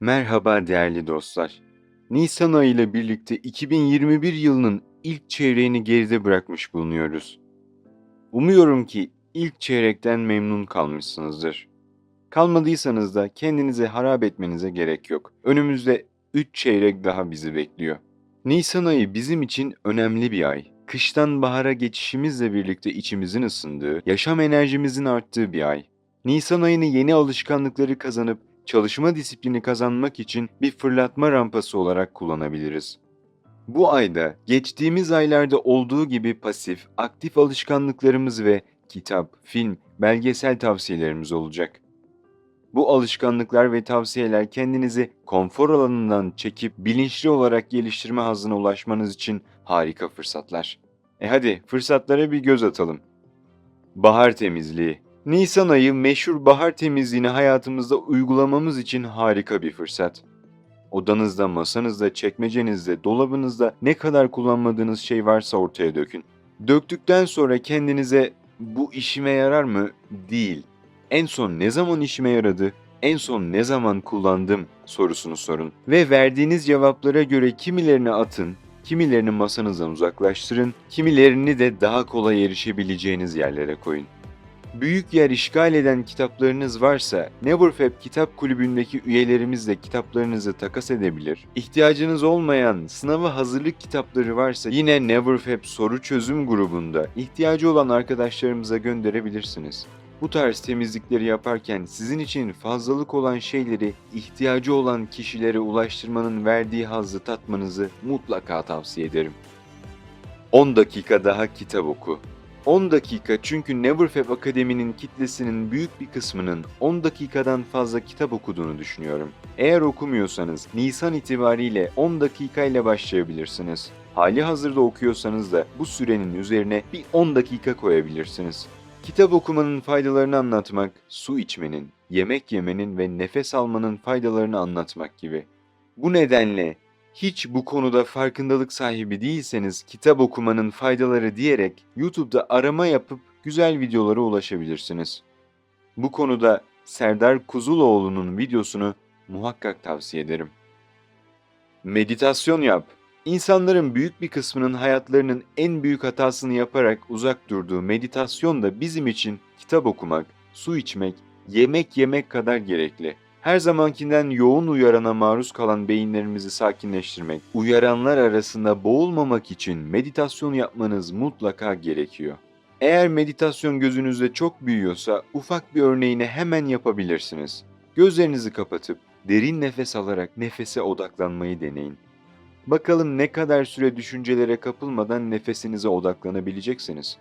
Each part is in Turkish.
Merhaba değerli dostlar. Nisan ayı ile birlikte 2021 yılının ilk çeyreğini geride bırakmış bulunuyoruz. Umuyorum ki ilk çeyrekten memnun kalmışsınızdır. Kalmadıysanız da kendinize harap etmenize gerek yok. Önümüzde 3 çeyrek daha bizi bekliyor. Nisan ayı bizim için önemli bir ay. Kıştan bahara geçişimizle birlikte içimizin ısındığı, yaşam enerjimizin arttığı bir ay. Nisan ayını yeni alışkanlıkları kazanıp çalışma disiplini kazanmak için bir fırlatma rampası olarak kullanabiliriz. Bu ayda geçtiğimiz aylarda olduğu gibi pasif, aktif alışkanlıklarımız ve kitap, film, belgesel tavsiyelerimiz olacak. Bu alışkanlıklar ve tavsiyeler kendinizi konfor alanından çekip bilinçli olarak geliştirme hazına ulaşmanız için harika fırsatlar. E hadi fırsatlara bir göz atalım. Bahar temizliği. Nisan ayı meşhur bahar temizliğini hayatımızda uygulamamız için harika bir fırsat. Odanızda, masanızda, çekmecenizde, dolabınızda ne kadar kullanmadığınız şey varsa ortaya dökün. Döktükten sonra kendinize bu işime yarar mı? Değil. En son ne zaman işime yaradı? En son ne zaman kullandım sorusunu sorun. Ve verdiğiniz cevaplara göre kimilerini atın, kimilerini masanızdan uzaklaştırın, kimilerini de daha kolay erişebileceğiniz yerlere koyun. Büyük yer işgal eden kitaplarınız varsa Neverfab Kitap Kulübü'ndeki üyelerimizle kitaplarınızı takas edebilir. İhtiyacınız olmayan sınava hazırlık kitapları varsa yine Neverfab soru çözüm grubunda ihtiyacı olan arkadaşlarımıza gönderebilirsiniz. Bu tarz temizlikleri yaparken sizin için fazlalık olan şeyleri ihtiyacı olan kişilere ulaştırmanın verdiği hazzı tatmanızı mutlaka tavsiye ederim. 10 dakika daha kitap oku. 10 dakika çünkü Neverfab Akademi'nin kitlesinin büyük bir kısmının 10 dakikadan fazla kitap okuduğunu düşünüyorum. Eğer okumuyorsanız Nisan itibariyle 10 dakika ile başlayabilirsiniz. Hali hazırda okuyorsanız da bu sürenin üzerine bir 10 dakika koyabilirsiniz. Kitap okumanın faydalarını anlatmak, su içmenin, yemek yemenin ve nefes almanın faydalarını anlatmak gibi. Bu nedenle hiç bu konuda farkındalık sahibi değilseniz kitap okumanın faydaları diyerek YouTube'da arama yapıp güzel videolara ulaşabilirsiniz. Bu konuda Serdar Kuzuloğlu'nun videosunu muhakkak tavsiye ederim. Meditasyon yap. İnsanların büyük bir kısmının hayatlarının en büyük hatasını yaparak uzak durduğu meditasyon da bizim için kitap okumak, su içmek, yemek yemek kadar gerekli. Her zamankinden yoğun uyarana maruz kalan beyinlerimizi sakinleştirmek, uyaranlar arasında boğulmamak için meditasyon yapmanız mutlaka gerekiyor. Eğer meditasyon gözünüzde çok büyüyorsa ufak bir örneğini hemen yapabilirsiniz. Gözlerinizi kapatıp derin nefes alarak nefese odaklanmayı deneyin. Bakalım ne kadar süre düşüncelere kapılmadan nefesinize odaklanabileceksiniz.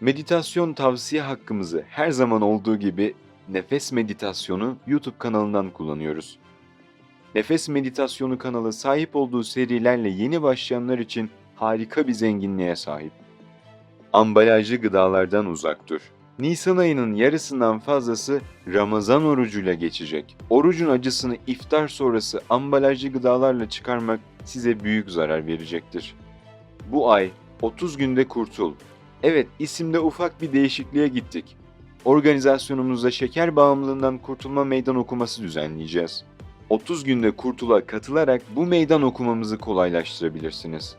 Meditasyon tavsiye hakkımızı her zaman olduğu gibi Nefes Meditasyonu YouTube kanalından kullanıyoruz. Nefes Meditasyonu kanalı sahip olduğu serilerle yeni başlayanlar için harika bir zenginliğe sahip. Ambalajlı gıdalardan uzak dur. Nisan ayının yarısından fazlası Ramazan orucuyla geçecek. Orucun acısını iftar sonrası ambalajlı gıdalarla çıkarmak size büyük zarar verecektir. Bu ay 30 günde kurtul. Evet isimde ufak bir değişikliğe gittik organizasyonumuzda şeker bağımlılığından kurtulma meydan okuması düzenleyeceğiz. 30 günde kurtula katılarak bu meydan okumamızı kolaylaştırabilirsiniz.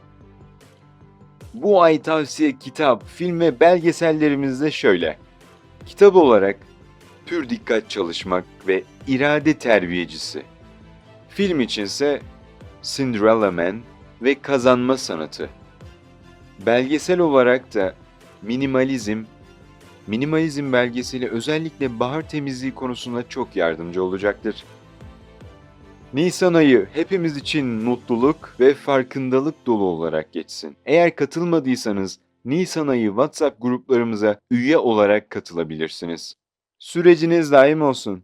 Bu ay tavsiye kitap, film ve belgesellerimiz de şöyle. Kitap olarak Pür Dikkat Çalışmak ve İrade Terbiyecisi. Film içinse Cinderella Man ve Kazanma Sanatı. Belgesel olarak da Minimalizm minimalizm belgeseli özellikle bahar temizliği konusunda çok yardımcı olacaktır. Nisan ayı hepimiz için mutluluk ve farkındalık dolu olarak geçsin. Eğer katılmadıysanız Nisan ayı WhatsApp gruplarımıza üye olarak katılabilirsiniz. Süreciniz daim olsun.